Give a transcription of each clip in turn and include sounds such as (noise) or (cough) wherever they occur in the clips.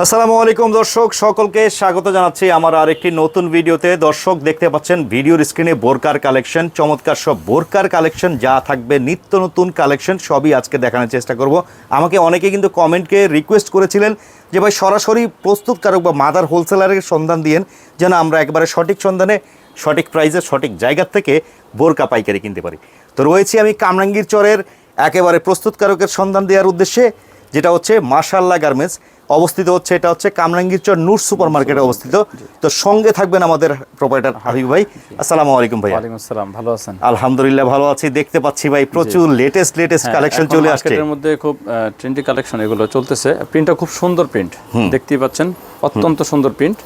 আসসালামু আলাইকুম দর্শক, সকলকে স্বাগত জানাচ্ছি আমার আরেকটি নতুন ভিডিওতে। দর্শক, দেখতে পাচ্ছেন, ভিডিওর স্ক্রিনে বোরকার কালেকশন, চমৎকার সব বোরকার কালেকশন, যা থাকবে, নিত্য নতুন কালেকশন, সবই আজকে দেখানোর চেষ্টা করব। আমাকে অনেকে কিন্তু কমেন্টকে রিকোয়েস্ট করেছিলেন যে, ভাই, সরাসরি প্রস্তুতকারক বা মাদার হোলসেলারের সন্ধান দিয়েন, যেন আমরা একবারে সঠিক সন্ধানে, সঠিক প্রাইসে সঠিক জায়গার থেকে বোরকা পাইকারি কিনতে পারি। তো রয়েছি আমি কামরাঙ্গীর চরের একেবারে প্রস্তুতকারকের সন্ধান দেওয়ার উদ্দেশ্যে। যেটা হচ্ছে মার্শাল্লাহ গার্মেন্টস অবস্থিত হচ্ছে এটা হচ্ছে কামরাঙ্গীর চর নূর সুপার মার্কেটে অবস্থিত। তো সঙ্গে থাকবেন আমাদের প্রোপাইটার হাবিব ভাই। আসসালামু আলাইকুম ভাই আসসালাম ভালো আছেন? আলহামদুলিল্লাহ ভালো আছি দেখতে পাচ্ছি ভাই প্রচুর লেটেস্ট লেটেস্ট হ্যাঁ, কালেকশন চলে আসছে। মার্কেটের মধ্যে খুব ট্রেন্ডি কালেকশন এগুলো চলতেছে। প্রিন্টটা খুব সুন্দর প্রিন্ট দেখতেই পাচ্ছেন। অত্যন্ত সুন্দর প্রিন্ট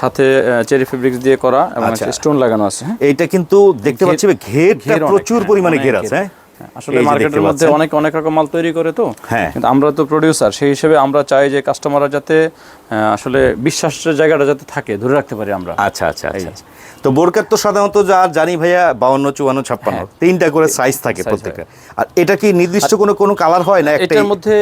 সাথে চেরি ফেব্রিক্স দিয়ে করা এবং আচ্ছা। স্টোন লাগানো আছে হ্যাঁ। এইটা কিন্তু দেখতে পাচ্ছি ঘেরটা ঘের প্রচুর হ্যাঁ, পরিমাণে ঘের ঘের। আছে হ্যাঁ? আসলে মার্কেটের মধ্যে অনেক অনেক রকম মাল তৈরি করে তো। হ্যাঁ। কিন্তু আমরা তো প্রোডিউসার সেই হিসেবে আমরা চাই যে কাস্টমাররা যাতে আসলে বিশ্বাসের জায়গাটা যাতে থাকে ধরে রাখতে পারি আমরা। আচ্ছা আচ্ছা আচ্ছা আচ্ছা। তো বোরকার তো সাধারণত যা জানি ভাইয়া বাউন্ন চুয়ান্ন ছাপ্পান্ন হ্যাঁ। তিনটা করে সাইজ থাকে প্রত্যেকটা। আর এটা কি নির্দিষ্ট কোনো কোনো কালার হয় না এটার মধ্যে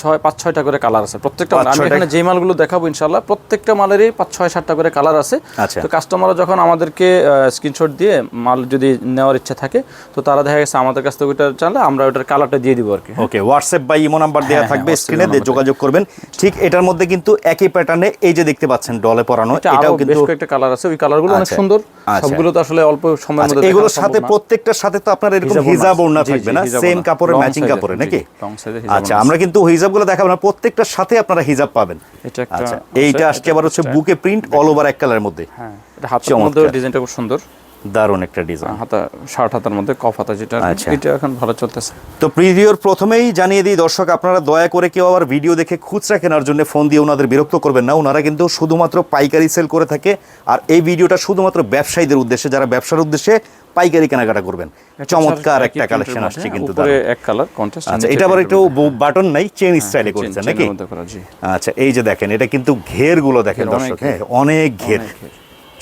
ছয় পাঁচ ছয়টা করে কালার আছে। প্রত্যেকটা পাঁচ, আমি এখানে যে মালগুলো দেখাবো ইনশাল্লাহ প্রত্যেকটা মালেরই পাঁচ ছয় সাতটা করে কালার আছে। আচ্ছা। তো কাস্টমাররা যখন আমাদেরকে স্ক্রিনশট দিয়ে মাল যদি নেওয়ার ইচ্ছা থাকে তো তারা দেখা গেছে আমাদের কাছ থেকে ওইটা চাইলে আমরা ওটার কালারটা দিয়ে দিব আর কি ওকে হোয়াটসঅ্যাপ বা ইমো নাম্বার দেওয়া থাকবে স্ক্রিনে number যোগাযোগ করবেন। ঠিক এটার মধ্যে কিন্তু একই প্যাটার্নে এই যে দেখতে পাচ্ছেন ডলে পরানো এটাও আরও বেশ কিন্তু কয়েকটা কালার আছে ওই কালারগুলো অনেক। সুন্দর। আচ্ছা। সবগুলো তো আসলে অল্প সময়ের আচ্ছা, মধ্যে এগুলোর সাথে। প্রত্যেকটার সাথে তো আপনার এরকম হিজাব ওড়না। থাকবে না সেম। কাপড়ের ম্যাচিং কাপড়ে নাকি? আচ্ছা আমরা কিন্তু হিজাবগুলো দেখাবো না প্রত্যেকটার সাথে আপনারা হিজাব পাবেন। এটা আচ্ছা এইটা আজকে আবার হচ্ছে বুকে প্রিন্ট অল ওভার এক কালারের মধ্যে। হ্যাঁ এটা চমৎকার। মধ্যে ডিজাইনটা খুব সুন্দর। দারুণ একটা ডিজাইন হাতা শার্ট হাতার মধ্যে কফ হাতা যেটা আচ্ছা। এটা এখন ভালো চলতেছে। তো প্রিভিউর প্রথমেই জানিয়ে দিই দর্শক আপনারা দয়া করে কেউ আবার ভিডিও দেখে খুচরা কেনার জন্য ফোন দিয়ে ওনাদের বিরক্ত করবেন না। ওনারা কিন্তু শুধুমাত্র পাইকারি সেল করে থাকে আর এই ভিডিওটা শুধুমাত্র ব্যবসায়ীদের উদ্দেশ্যে যারা ব্যবসার উদ্দেশ্যে পাইকারি কেনাকাটা করবেন। চমৎকার একটা কালেকশন আসছে কিন্তু এক কালার কন্ট্রাস্ট আচ্ছা এটা আবার একটু বাটন নাই চেন স্টাইলে করেছেন নাকি? আচ্ছা এই যে দেখেন এটা কিন্তু ঘেরগুলো দেখেন দর্শক হ্যাঁ অনেক ঘের।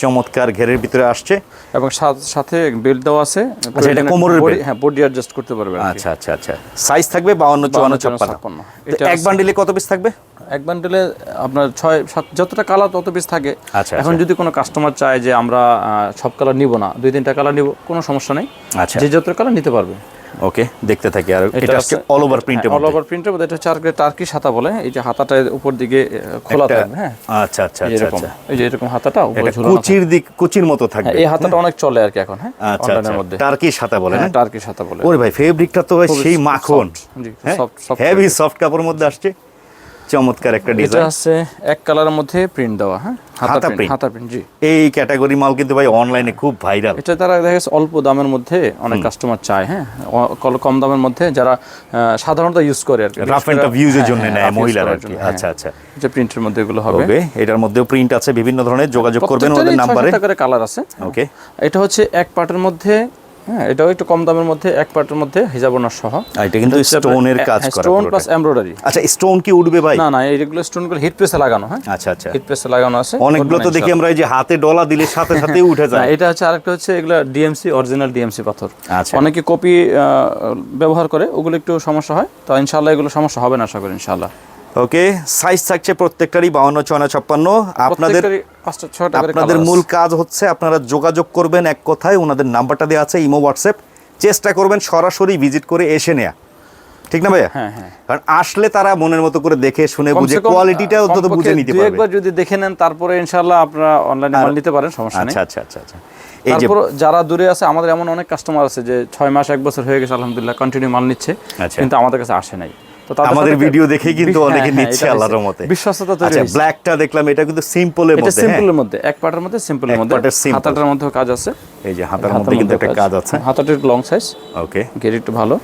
চমৎকার ঘেরের ভিতরে আসছে। এবং সাথে বেল্ট দেওয়া আছে। আচ্ছা, এটা কোমরের বডি হ্যাঁ বডি অ্যাডজাস্ট করতে পারবে আচ্ছা আচ্ছা আচ্ছা। সাইজ থাকবে বাউন্ন চুয়ান্ন ছাপ্পান্ন। ছাপ্পান্ন। তো এটা এক বান্ডিলে কত পিস থাকবে? এক বান্ডেলে আপনার ছয় সাত যতটা কালার তত পিস থাকে। আচ্ছা, এখন যদি কোনো কাস্টমার চায় যে আমরা সব কালার নিব না দুই তিনটা কালার নিব কোনো সমস্যা নেই। আচ্ছা। যে যত কালার নিতে পারবে। ওকে দেখতে থাকি আর। এটা আজকে অল ওভার প্রিন্টের অল ওভার প্রিন্টের মধ্যে। এটা চার টার্কি হাতা বলে। এই যে হাতাটা উপর দিকে খোলা থাকবে হ্যাঁ। আচ্ছা আচ্ছা আচ্ছা আচ্ছা। এই যে এরকম হাতাটা উপরে ঝুলানো কুচির দিক কুচির মতো থাকবে। হ্যাঁ, এই হাতাটা অনেক চলে আর কি এখন হ্যাঁ আচ্ছা আচ্ছা। অনলাইনের মধ্যে। টার্কি সাথে বলে না হ্যাঁ? টার্কি হাতা বলে। ওরে ভাই ফেব্রিকটা তো সেই মাখন। জি, হ্যাঁ? soft- soft হেভি সফট কাপড়ের মধ্যে আসছে। চমৎকার একটা এটা ডিজাইন আছে এক কালারের মধ্যে প্রিন্ট দেওয়া হ্যাঁ? হাতা প্রিন্ট হাতা প্রিন্ট জি। এই ক্যাটাগরি মাল কিন্তু ভাই অনলাইনে খুব ভাইরাল এটা তারা দেখা গেছে অল্প দামের মধ্যে অনেক কাস্টমার চায় হ্যাঁ? কম দামের মধ্যে যারা সাধারণত ইউজ করে আর কি। রাফ এন্ড টাফ ইউজের হ্যাঁ, জন্য হ্যাঁ, নেয় মহিলারা আর কি। আচ্ছা আচ্ছা। হ্যাঁ। এটা প্রিন্টের মধ্যে এগুলো হবে। এটার মধ্যেও প্রিন্ট আছে বিভিন্ন ধরনের যোগাযোগ করবেন ওদের নাম্বারে কালার আছে। ওকে এটা হচ্ছে এক পার্টের মধ্যে হ্যাঁ এটাও একটু কম দামের মধ্যে এক পার্টের মধ্যে হিজাব ওনার সহ। এটা কিন্তু স্টোনের কাজ করা স্টোন। প্লাস এমব্রয়ডারি আচ্ছা স্টোন কি উঠবে ভাই? না না এইগুলো স্টোনগুলো হিট প্রেসে লাগানো হ্যাঁ। আচ্ছা আচ্ছা। হিট প্রেসে লাগানো আছে অনেকগুলো তো দেখি আমরা এই যে হাতে ডলা দিলে সাথে (laughs) সাথে উঠে যায়। এটা হচ্ছে আরেকটা হচ্ছে এগুলো ডিএমসি অরিজিনাল ডিএমসি পাথর। আচ্ছা। অনেকে কপি ব্যবহার করে ওগুলো একটু সমস্যা হয় তো ইনশাল্লাহ এগুলো সমস্যা হবে না আশা করি ইনশাল্লাহ ওকে সাইজ থাকছে প্রত্যেকটারই বাউন্ন চুয়ান্ন ছাপ্পান্ন। আপনাদের আপনাদের মূল কাজ হচ্ছে আপনারা যোগাযোগ করবেন এক কথায় ওনাদের নাম্বারটা দেওয়া আছে ইমো হোয়াটসঅ্যাপ। চেষ্টা করবেন সরাসরি ভিজিট করে এসে নেয়া। ঠিক না ভাইয়া? হ্যাঁ হ্যাঁ। কারণ আসলে তারা মনের মতো করে দেখে শুনে বুঝে কোয়ালিটিটা অন্তত বুঝে নিতে পারবে। একবার যদি দেখে নেন তারপরে ইনশাল্লাহ আপনারা অনলাইনে মাল নিতে পারেন সমস্যা নেই। আচ্ছা আচ্ছা আচ্ছা আচ্ছা। এই যে যারা দূরে আছে আমাদের এমন অনেক কাস্টমার আছে যে ছয় মাস এক বছর হয়ে গেছে আলহামদুলিল্লাহ কন্টিনিউ মাল নিচ্ছে আচ্ছা। কিন্তু আমাদের কাছে আসে নাই। তো আমাদের ভিডিও দেখেই কিন্তু হ্যাঁ, অনেকে হ্যাঁ, নিচ্ছে আল্লাহর হয়েছে। মতে বিশ্বস্ততা তৈরি আচ্ছা ব্ল্যাকটা দেখলাম এটা কিন্তু সিম্পলের মধ্যে হ্যাঁ। সিম্পলের মধ্যে এক পার্টের মধ্যে সিম্পলের মধ্যে। হাতাটার মধ্যে কাজ আছে। এই যে হাতার মধ্যে কিন্তু একটা কাজ। আছে। হাতাটা একটু লং সাইজ ওকে গের একটু ভালো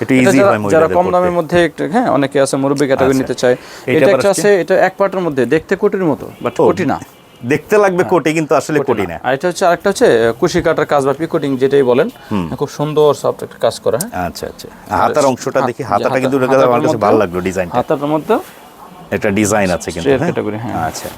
এটা ইজি যারা- হয় যারা কম দামের মধ্যে একটু হ্যাঁ অনেকে আছে মুরব্বী ক্যাটাগরি আচ্ছা। নিতে চায়। এটা একটা আছে এটা এক পার্টের মধ্যে দেখতে কোটির মতো বাট কোটি না। দেখতে লাগবে কোটি কিন্তু আসলে কোটি না। আর এটা হচ্ছে আরেকটা হচ্ছে কুশি কাটার কাজ বা পিকোটিং যেটাই বলেন খুব সুন্দর সফট একটা কাজ করা হ্যাঁ। আচ্ছা আচ্ছা। হাতার অংশটা দেখি হাতাটা কিন্তু আমার কাছে ভালো লাগল ডিজাইনটা। হাতাটার মধ্যে এটা ডিজাইন আছে কিন্তু হ্যাঁ? হ্যাঁ। আচ্ছা।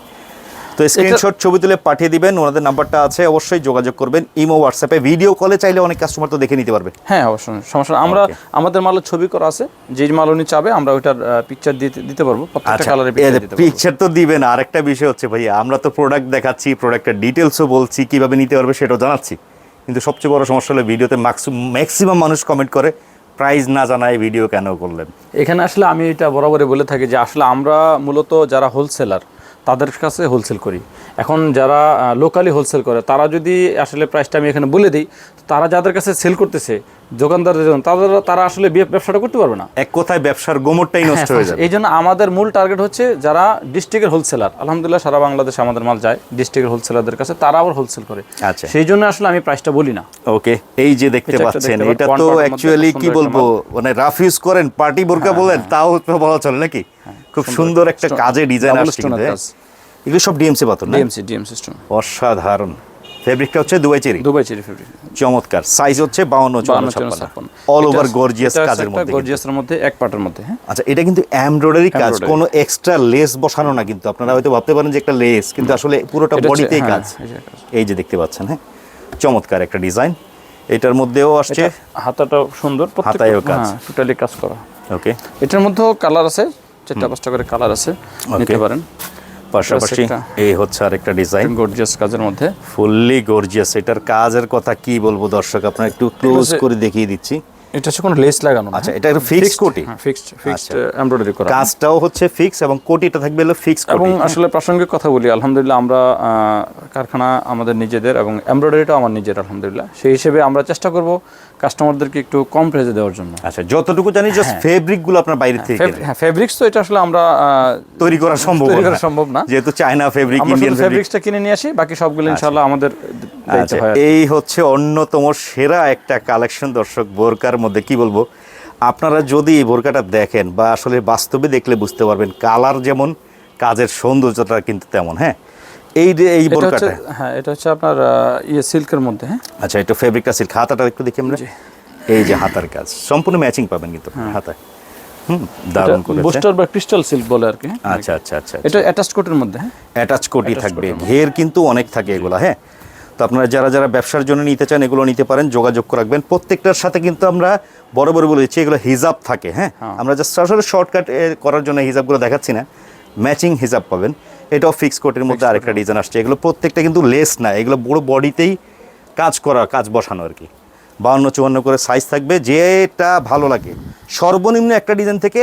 তো স্ক্রিনশট ছবি তুলে পাঠিয়ে দিবেন ওনাদের নাম্বারটা আছে অবশ্যই যোগাযোগ করবেন ইমো হোয়াটসঅ্যাপে ভিডিও কলে চাইলে অনেক কাস্টমার তো দেখে নিতে পারবে। হ্যাঁ অবশ্যই সমস্যা আমরা আমাদের মালের ছবি করা আছে যে মাল উনি চাবে আমরা ওইটার পিকচার দিতে দিতে পারব প্রত্যেকটা আচ্ছা কালারের পিকচার দিতে পারব। পিকচার তো দিবেন। আর একটা বিষয় হচ্ছে ভাইয়া আমরা তো প্রোডাক্ট দেখাচ্ছি প্রোডাক্টের ডিটেলসও বলছি কীভাবে নিতে পারবে সেটাও জানাচ্ছি। কিন্তু সবচেয়ে বড় সমস্যা হলো ভিডিওতে ম্যাক্সিমাম মানুষ কমেন্ট করে প্রাইস না জানায় ভিডিও কেন করলেন? এখানে আসলে আমি এটা বরাবরই বলে থাকি যে আসলে আমরা মূলত যারা হোলসেলার তাদের কাছে হোলসেল করি। এখন যারা লোকালি হোলসেল করে তারা যদি আসলে প্রাইসটা আমি এখানে বলে দিই তারা যাদের কাছে সেল করতেছে দোকানদারদের জন্য তাদের তারা আসলে বিয়ে- ব্যবসাটা করতে পারবে না। এক কথায় ব্যবসার গোমরটাই নষ্ট হয়ে যাবে। এই জন্য আমাদের মূল টার্গেট হচ্ছে যারা ডিস্ট্রিক্টের হোলসেলার আলহামদুলিল্লাহ সারা বাংলাদেশে আমাদের মাল যায় ডিস্ট্রিক্টের হোলসেলারদের কাছে তারা আবার হোলসেল করে। আচ্ছা। সেই জন্য আসলে আমি প্রাইসটা বলি না। ওকে এই যে দেখতে পাচ্ছেন এটা তো অ্যাকচুয়ালি কি বলব মানে রাফ ইউজ করেন পার্টি বোরকা বলেন তাও তো বলা চলে নাকি? খুব সুন্দর একটা কাজে ডিজাইন আসছে এর হ্যাঁ? এগুলো সব ডিএমসি পাথর না? ডিএমসি ডিএম সিস্টেম অসাধারণ। ফেব্রিকটা হচ্ছে Dubai cherry. Dubai cherry fabric চমৎকার। সাইজ হচ্ছে বাউন্ন চুয়ান্ন ছাপ্পান্ন। অল ওভার গর্জিয়াস কাজের মধ্যে কিন্তু। গর্জিয়াসের মধ্যে এক পার্টের মধ্যে হ্যাঁ? আচ্ছা এটা কিন্তু এমব্রয়ডারি কাজ কোনো এক্সট্রা লেস বসানো না কিন্তু। আপনারা হয়তো ভাবতে পারেন যে একটা লেস কিন্তু আসলে পুরোটা বডিতেই হ্যাঁ, কাজ। এই যে কাজ। এই যে দেখতে পাচ্ছেন হ্যাঁ? চমৎকার একটা ডিজাইন এটার মধ্যেও আসছে হাতাটাও সুন্দর হাতায়ও কাজ। টোটালি কাজ করা। ওকে এটার মধ্যেও কালার আছে চারটা পাঁচটা করে কালার আছে নিতে পারেন। পাশাপাশি এই হচ্ছে আরেকটা ডিজাইন গর্জিয়াস কাজের মধ্যে। ফুললি গর্জিয়াস এটার কাজের কথা কি বলব দর্শক? আপনার একটু ক্লোজ করে দেখিয়ে দিচ্ছি। এটা হচ্ছে কোনো লেস লাগানো আচ্ছা এটা একটা ফিক্সড কোটি? হ্যাঁ ফিক্সড ফিক্সড এমব্রয়ডারি করা। কাজটাও হচ্ছে ফিক্স এবং কোটিটা থাকবে হলো ফিক্স এবং আসলে প্রাসঙ্গিক কথা বলি আলহামদুলিল্লাহ আমরা কারখানা আমাদের নিজেদের এবং এমব্রয়ডারিটাও আমার নিজের আলহামদুলিল্লাহ। সেই হিসেবে আমরা চেষ্টা করব কাস্টমারদেরকে একটু কম প্রাইসে দেওয়ার জন্য। আচ্ছা যতটুকু জানি জাস্ট ফেব্রিকগুলো আপনার বাইরে থেকে হ্যাঁ ফেব্রিক্স তো এটা আসলে আমরা তৈরি করা সম্ভব তৈরি করা সম্ভব না। যেহেতু চায়না ফেব্রিক ইন্ডিয়ান ফেব্রিক্সটা কিনে নিয়ে আসি বাকি সবগুলো ইনশাআল্লাহ আমাদের আচ্ছা এই হচ্ছে অন্যতম সেরা একটা কালেকশন দর্শক বোরকার মধ্যে কি বলব? আপনারা যদি এই বোরকাটা দেখেন বা আসলে বাস্তবে দেখলে বুঝতে পারবেন কালার যেমন কাজের সৌন্দর্যটা কিন্তু তেমন হ্যাঁ? এই যে এই এটা বোরকাটা? হ্যাঁ এটা হচ্ছে আপনার ইয়ে সিল্কের মধ্যে হ্যাঁ? আচ্ছা একটু ফেব্রিকটা সিল্ক। হাতাটা একটু দেখি আমরা। এই যে হাতার কাজ। সম্পূর্ণ ম্যাচিং পাবেন কিন্তু হ্যাঁ। হাতায়। হুম দারুণ করেছে। বুস্টার বা ক্রিস্টাল সিল্ক বলে আর কি হ্যাঁ? আচ্ছা আচ্ছা আচ্ছা এটা অ্যাটাচ কোটের মধ্যে হ্যাঁ? অ্যাটাচ কোটি থাকবে। ঘের কিন্তু অনেক থাকে এগুলো হ্যাঁ? তো আপনারা যারা যারা ব্যবসার জন্য নিতে চান এগুলো নিতে পারেন। যোগাযোগ রাখবেন। প্রত্যেকটার সাথে কিন্তু আমরা বড় বড় বলেছি এগুলো হিজাব থাকে হ্যাঁ? আমরা জাস্ট আসলে শর্টকাট করার জন্য হিজাবগুলো দেখাচ্ছি না। ম্যাচিং হিজাব পাবেন। এটাও ফিক্স কোটের মধ্যে আরেকটা ডিজাইন আসছে। এগুলো প্রত্যেকটা কিন্তু লেস না এগুলো বড় বডিতেই কাজ করা কাজ বসানো আর কি। বাউন্ন চুয়ান্ন করে সাইজ থাকবে যেটা ভালো লাগে। সর্বনিম্ন একটা ডিজাইন থেকে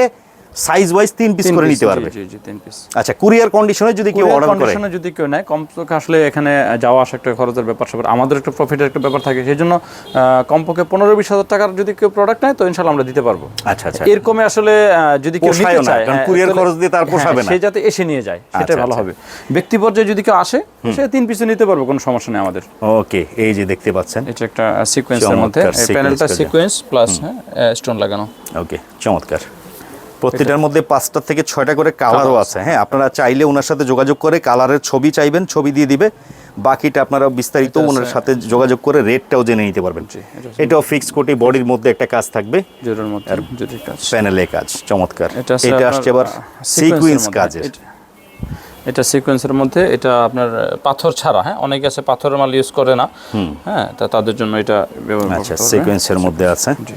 সাইজ ওয়াইজ তিন পিস করে নিতে পারবে? জি জি তিন পিস আচ্ছা কুরিয়ার কন্ডিশনে যদি কেউ অর্ডার করে? কন্ডিশনে যদি কেউ নেয় কমপক্ষে আসলে এখানে যাওয়া আসা একটা খরচের ব্যাপার স্যাপার। আমাদের একটা প্রফিটের একটা ব্যাপার থাকে সেই জন্য কমপক্ষে পনেরো বিশ হাজার টাকার যদি কেউ প্রোডাক্ট নেয় তো ইনশাল্লাহ আমরা দিতে পারব। আচ্ছা আচ্ছা এরকমে আসলে যদি কেউ নিতে চায় কারণ হ্যাঁ, courier তাহলে- খরচ দিয়ে তার হ্যাঁ, পোষাবে না। সে যাতে এসে নিয়ে যায় সেটাই আচ্ছা, ভালো আচ্ছা। হবে। ব্যক্তি পর্যায়ে যদি কেউ আসে সে তিন পিসে নিতে পারবে কোনো সমস্যা নেই আমাদের। ওকে এই যে দেখতে পাচ্ছেন এটা একটা সিকোয়েন্সের মধ্যে প্যানেলটা সিকোয়েন্স প্লাস হ্যাঁ স্টোন লাগানো। ওকে চমৎকার। প্রতিটার মধ্যে পাঁচটা থেকে ছয়টা করে কালারও আছে। হ্যাঁ আপনারা চাইলে ওনার সাথে যোগাযোগ করে কালারের ছবি চাইবেন ছবি দিয়ে দিবে। বাকিটা আপনারা বিস্তারিত ওনার সাথে যোগাযোগ করে রেটটাও জেনে নিতে পারবেন। এটাও ফিক্স কোটি বডির মধ্যে একটা কাজ থাকবে। প্যানেলে কাজ। চমৎকার। এটা আসছে এবার সিকুয়েন্স। কাজের। এটা- সিকোয়েন্সের মধ্যে এটা আপনার পাথর ছাড়া হ্যাঁ? অনেকে আছে পাথরের মাল ইউজ করে না। হ্যাঁ তা তাদের জন্য এটা আচ্ছা সিকুয়েন্সের মধ্যে আছে। জি।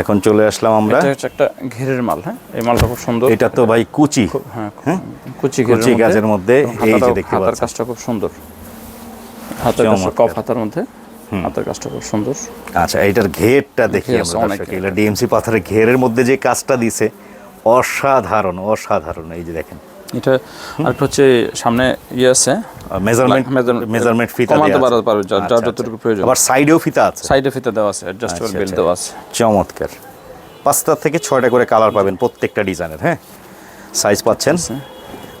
এখন চলে আসলাম আমরা। এটা একটা ঘেরের মাল হ্যাঁ? এই মালটা খুব সুন্দর। এটা তো ভাই কুচি হ্যাঁ কুচি কুচি গাছের মধ্যে এই যে দেখতে পাচ্ছেন। কাজটা খুব সুন্দর। হাতের কাজটা কফ হাতার মধ্যে। হাতের কাজটা খুব সুন্দর। আচ্ছা এইটার ঘেরটা দেখি আমরা দর্শক এগুলো ডিএমসি পাথরের ঘেরের মধ্যে যে কাজটা দিছে অসাধারণ অসাধারণ এই যে দেখেন। এটা আরেকটা হচ্ছে সামনে ইয়ে আছে মেজারমেন্ট মেজারমেন্ট ফিতা কমাতে দেয়া আছে। পারো- পারো, যার- যার আচ্ছা। যতটুকু প্রয়োজন। আবার সাইডেও ফিতা আছে। সাইডে ফিতে দেওয়া আছে অ্যাডজাস্টেবল আচ্ছা, বেল্ট আচ্ছা। দেওয়া আছে। চমৎকার। পাঁচটা থেকে ছয়টা করে কালার পাবেন প্রত্যেকটা ডিজাইনের হ্যাঁ? সাইজ পাচ্ছেন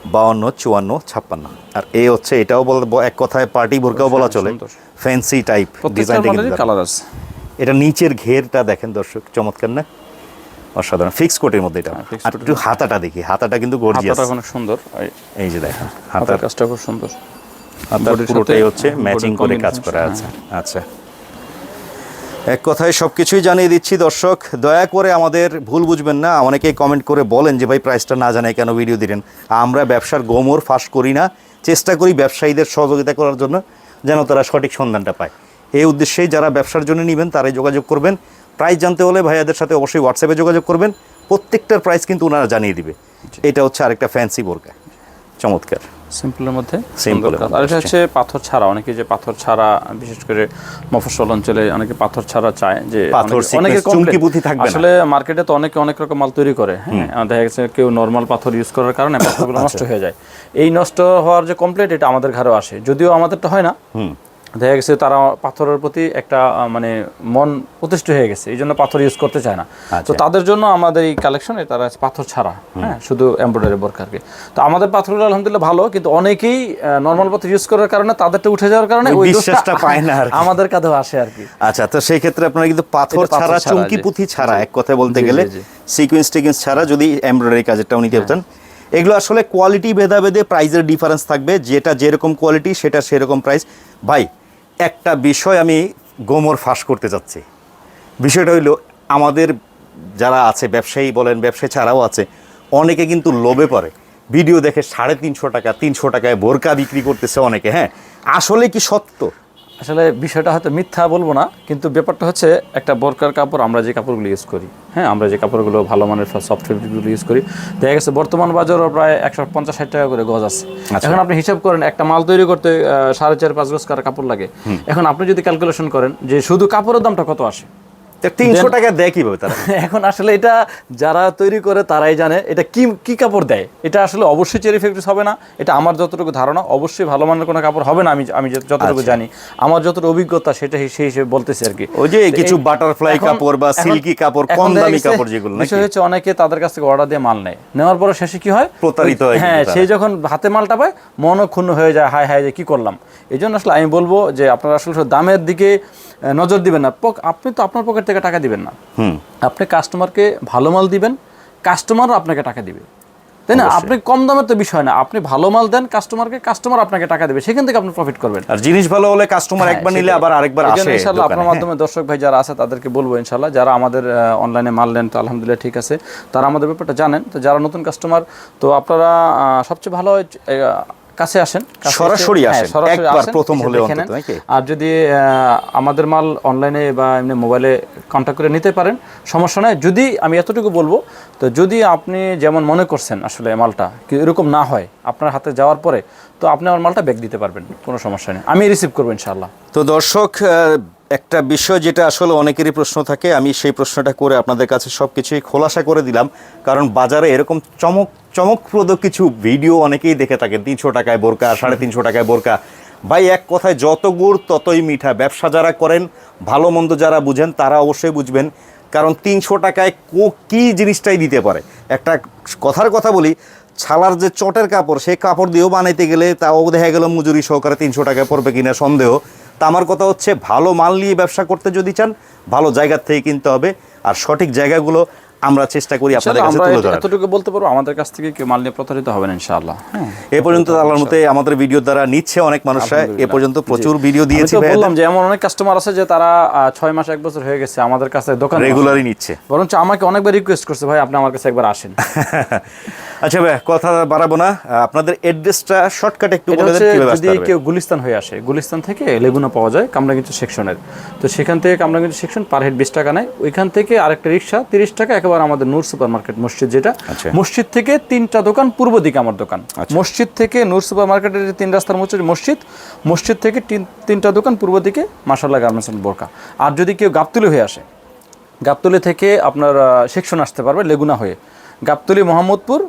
বাউন্ন চুয়ান্ন ছাপ্পান্ন। আর এ হচ্ছে এটাও বল এক কথায় পার্টি বোরকাও বলা চলে। ফ্যান্সি টাইপ ডিজাইনটা কালার আছে। এটা নিচের ঘেরটা দেখেন দর্শক চমৎকার না? অসাধারণ। ফিক্স কোটের মধ্যে এটা। হ্যাঁ, আর একটু হাতাটা দেখি। হাতাটা কিন্তু গর্জিয়াস হাতাটা অনেক সুন্দর। এই- যে দেখেন হাতার কাজটা খুব সুন্দর। হাতার পুরোটাই হচ্ছে ম্যাচিং করে কাজ করা হ্যাঁ। আছে আচ্ছা। এক কথায় সব কিছুই জানিয়ে দিচ্ছি দর্শক দয়া করে আমাদের ভুল বুঝবেন না। অনেকেই কমেন্ট করে বলেন যে ভাই প্রাইসটা না জানাই কেন ভিডিও দিলেন? আমরা ব্যবসার গোমর ফাঁস করি না। চেষ্টা করি ব্যবসায়ীদের সহযোগিতা করার জন্য যেন তারা সঠিক সন্ধানটা পায়। এই উদ্দেশ্যেই যারা ব্যবসার জন্য নেবেন তারাই যোগাযোগ করবেন। প্রাইস জানতে হলে ভাইয়াদের সাথে অবশ্যই হোয়াটসঅ্যাপে যোগাযোগ করবেন। প্রত্যেকটার প্রাইস কিন্তু ওনারা জানিয়ে দিবে। এটা হচ্ছে আরেকটা ফ্যান্সি বোরকা চমৎকার। সিম্পলের মধ্যে? আর এটা হচ্ছে পাথর ছাড়া। অনেকে যে পাথর ছাড়া বিশেষ করে মফস্বল অঞ্চলে অনেকে পাথর ছাড়া চায় যে পাথর, অনেকে- চুমকি বুদ্ধি থাকবে আসলে মার্কেটে তো অনেকে অনেক রকম মাল তৈরি করে হ্যাঁ? দেখা গেছে কেউ নর্মাল পাথর ইউজ করার কারণে (coughs) পাথরগুলো আচ্ছা। নষ্ট হয়ে যায়। এই নষ্ট হওয়ার যে কমপ্লেট এটা আমাদের ঘরেও আসে। যদিও আমাদেরটা হয় না। হুম। দেখা গেছে তারা পাথরের প্রতি একটা মানে মন প্রতিষ্ঠ হয়ে গেছে এই জন্য পাথর ইউজ করতে চায় না। তো আচ্ছা। তাদের জন্য আমাদের এই কালেকশনে তারা পাথর ছাড়া হ্যাঁ শুধু এমব্রয়ডারি বোরকারকে তো আমাদের পাথরগুলো আলহামদুলিল্লাহ ভালো কিন্তু অনেকেই নর্মাল পাথর ইউজ করার কারণে তাদেরটা উঠে যাওয়ার কারণে ওই বিশ্বাসটা পায় না আর আমাদের কাঁধেও আসে আর কি। আচ্ছা তো সেই ক্ষেত্রে আপনারা কিন্তু পাথর ছাড়া চুমকি পুঁথি ছাড়া এক কথা বলতে গেলে। সিকোয়েন্স টিকোয়েন্স ছাড়া যদি এমব্রয়ডারি কাজেরটাও নিতে হতেন এগুলো আসলে কোয়ালিটি ভেদাভেদে প্রাইসের ডিফারেন্স থাকবে যেটা যেরকম কোয়ালিটি সেটা সেরকম প্রাইস ভাই একটা বিষয় আমি গোমর ফাঁস করতে যাচ্ছি। বিষয়টা হইল, আমাদের যারা আছে, ব্যবসায়ী বলেন, ব্যবসায়ী ছাড়াও আছে, অনেকে কিন্তু লোভে পড়ে। ভিডিও দেখে সাড়ে তিনশো টাকা, তিনশো টাকায় বোরকা বিক্রি করতেছে অনেকে হ্যাঁ? আসলে কি সত্য? আসলে বিষয়টা হয়তো মিথ্যা বলব না কিন্তু ব্যাপারটা হচ্ছে একটা বোরকার কাপড় আমরা যে কাপড়গুলো ইউজ করি হ্যাঁ আমরা যে কাপড়গুলো ভালো মানের সফট ফেব্রিকগুলো ইউজ করি দেখা গেছে বর্তমান বাজারও প্রায় একশো পঞ্চাশ ষাট টাকা করে গজ আছে। আচ্ছা। এখন আপনি হিসাব করেন একটা মাল তৈরি করতে সাড়ে চার পাঁচ গজ কার কাপড় লাগে। এখন আপনি যদি ক্যালকুলেশন করেন যে শুধু কাপড়ের দামটা কত আসে? তিনশো টাকা দেয় কীভাবে তারা? (laughs) এখন আসলে এটা যারা তৈরি করে তারাই জানে। এটা কি কি কাপড় দেয়? এটা আসলে অবশ্যই চেরি ফ্যাক্টরিজ হবে না। এটা আমার যতটুকু ধারণা অবশ্যই ভালো মানের কোনো কাপড় হবে না আমি আমি যতটুকু আচ্ছা। জানি। আমার যতটুকু অভিজ্ঞতা সেটা সেই হিসেবে বলতেছি আর কি। ওই যে কিছু বাটারফ্লাই কাপড় বা সিল্কি কাপড় কম দামি কাপড় যেগুলো বিষয় হচ্ছে অনেকে তাদের কাছ থেকে অর্ডার দিয়ে মাল নেয়। নেওয়ার পরে শেষে কি হয়? প্রতারিত হয় হ্যাঁ। সেই যখন হাতে মালটা পায় মনও ক্ষুণ্ণ হয়ে যায় হায় হায় যে কি করলাম? এই জন্য আসলে আমি বলব যে আপনারা আসলে দামের দিকে নজর দিবেন না। আপনি তো আপনার পকেট থেকে টাকা দিবেন না। আপনি কাস্টমারকে ভালো মাল দিবেন কাস্টমারও আপনাকে টাকা দিবে। তাই না? আপনি কম দামের তো বিষয় না। আপনি ভালো মাল দেন কাস্টমারকে কাস্টমার আপনাকে টাকা দেবে। সেখান থেকে আপনি প্রফিট করবেন। আর জিনিস ভালো হলে কাস্টমার হ্যাঁ, একবার নিলে আবার আরেকবার আসে ইনশাআল্লাহ আপনার হ্যাঁ। মাধ্যমে দর্শক ভাই যারা আছে তাদেরকে বলব ইনশাল্লাহ যারা আমাদের অনলাইনে মাল নেন তো আলহামদুলিল্লাহ ঠিক আছে। তারা আমাদের ব্যাপারটা জানেন। তো যারা নতুন কাস্টমার তো আপনারা সবচেয়ে ভালো কাছে আসেন সরাসরি হ্যাঁ, আসেন, একবার প্রথম হলে অন্তত? আর যদি আমাদের মাল অনলাইনে বা এমনি মোবাইলে কন্ট্যাক্ট করে নিতে পারেন সমস্যা নাই। যদি আমি এতটুকু বলব তো যদি আপনি যেমন মনে করছেন আসলে মালটা কি এরকম না হয় আপনার হাতে যাওয়ার পরে তো আপনি আমার মালটা ব্যাক দিতে পারবেন কোনো সমস্যা নেই। আমি রিসিভ করব ইনশাআল্লাহ। তো দর্শক একটা বিষয় যেটা আসলে অনেকেরই প্রশ্ন থাকে, আমি সেই প্রশ্নটা করে আপনাদের কাছে সব কিছুই খোলাসা করে দিলাম। কারণ বাজারে এরকম চমক, চমকপ্রদ কিছু ভিডিও অনেকেই দেখে থাকেন তিনশো টাকায় বোরকা, সাড়ে তিনশো টাকায় বোরকা। ভাই, এক কথায় যত গুড়, ততই মিঠা। ব্যবসা যারা করেন, ভালো মন্দ যারা বুঝেন, তারা অবশ্যই বুঝবেন। কারণ তিনশো টাকায় কো, কী জিনিসটাই দিতে পারে? একটা কথার কথা বলি, ছালার যে চটের কাপড় সেই কাপড় দিয়েও বানাইতে গেলে তাও দেখা গেল মজুরি সহকারে তিনশো টাকায় পড়বে কিনা সন্দেহ। তা আমার কথা হচ্ছে ভালো মাল নিয়ে ব্যবসা করতে যদি চান, ভালো জায়গার থেকে কিনতে হবে। আর সঠিক জায়গাগুলো আমরা চেষ্টা করি আপনাদের কাছে তুলে ধরার। এতটুকু বলতে পারব আমাদের কাছ থেকে কেউ মাল নিয়ে প্রতারিত হবেন ইনশাআল্লাহ। হ্যাঁ এ পর্যন্ত আল্লাহর মতে আমাদের ভিডিও দ্বারা নিচ্ছে অনেক মানুষরা এ পর্যন্ত প্রচুর ভিডিও দিয়েছি বললাম যে এমন অনেক কাস্টমার আছে যে তারা ছয় মাস এক বছর হয়ে গেছে আমাদের কাছে দোকান রেগুলারই নিচ্ছে। বরঞ্চ আমাকে অনেকবার রিকোয়েস্ট করছে ভাই আপনি আমার কাছে একবার আসেন। (laughs) আচ্ছা ভাই কথা বাড়াবো না। আপনাদের অ্যাড্রেসটা শর্টকাট একটু বলে দেন কীভাবে যদি আসতে কেউ গুলিস্তান হয়ে আসে গুলিস্তান থেকে লেগুনা পাওয়া যায় কামরাঙ্গিচু সেকশনের তো সেখান থেকে কামরাঙ্গিচু সেকশন পার হেড বিশ টাকা নেয় ওইখান থেকে আরেকটা রিক্সা তিরিশ টাকা একেবারে আমাদের নূর সুপার মার্কেট মসজিদ যেটা আচ্ছা। মসজিদ থেকে তিনটা দোকান পূর্ব দিকে আমার দোকান। মসজিদ থেকে নূর সুপার মার্কেটের যে তিন রাস্তার মধ্যে মসজিদ মসজিদ থেকে তিন- তিনটা দোকান পূর্ব দিকে মাসাল্লাহ গার্মেন্টস অ্যান্ড বোরকা। আর যদি কেউ গাবতুলি হয়ে আসে গাবতুলি থেকে আপনার সেকশন আসতে পারবে লেগুনা হয়ে। গাবতুলি মোহাম্মদপুর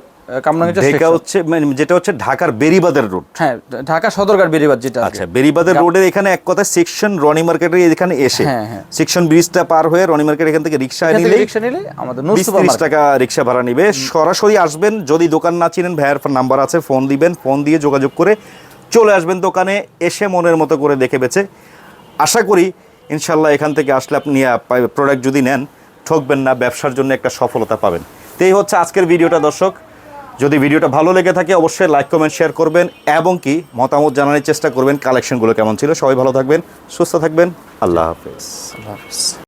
ঢাকা হচ্ছে মানে যেটা হচ্ছে ঢাকার বেরিবাদের রোড হ্যাঁ ঢাকা সদরঘাট বেরিবাদ যেটা আচ্ছা বেরিবাদের রোডের এখানে এক কথা সেকশন রনি মার্কেটের এখানে এসে হ্যাঁ, হ্যাঁ। সেকশন ব্রিজটা পার হয়ে রনি মার্কেট এখান থেকে রিক্সা নিলে রিক্সা নিলে আমাদের তিরিশ টাকা রিক্সা ভাড়া নিবে। সরাসরি আসবেন যদি দোকান না চিনেন ভাইয়ের নাম্বার আছে ফোন দিবেন ফোন দিয়ে যোগাযোগ করে চলে আসবেন দোকানে এসে মনের মতো করে দেখে বেছে। আশা করি ইনশাল্লাহ এখান থেকে আসলে আপনি প্রোডাক্ট যদি নেন ঠকবেন না ব্যবসার জন্য একটা সফলতা পাবেন। তো এই হচ্ছে আজকের ভিডিওটা দর্শক। যদি ভিডিওটা ভালো লেগে থাকে, অবশ্যই লাইক কমেন্ট শেয়ার করবেন এবং কি মতামত জানানোর চেষ্টা করবেন কালেকশনগুলো কেমন ছিল, সবাই ভালো থাকবেন, সুস্থ থাকবেন, আল্লাহ হাফেজ আল্লাহ হাফেজ।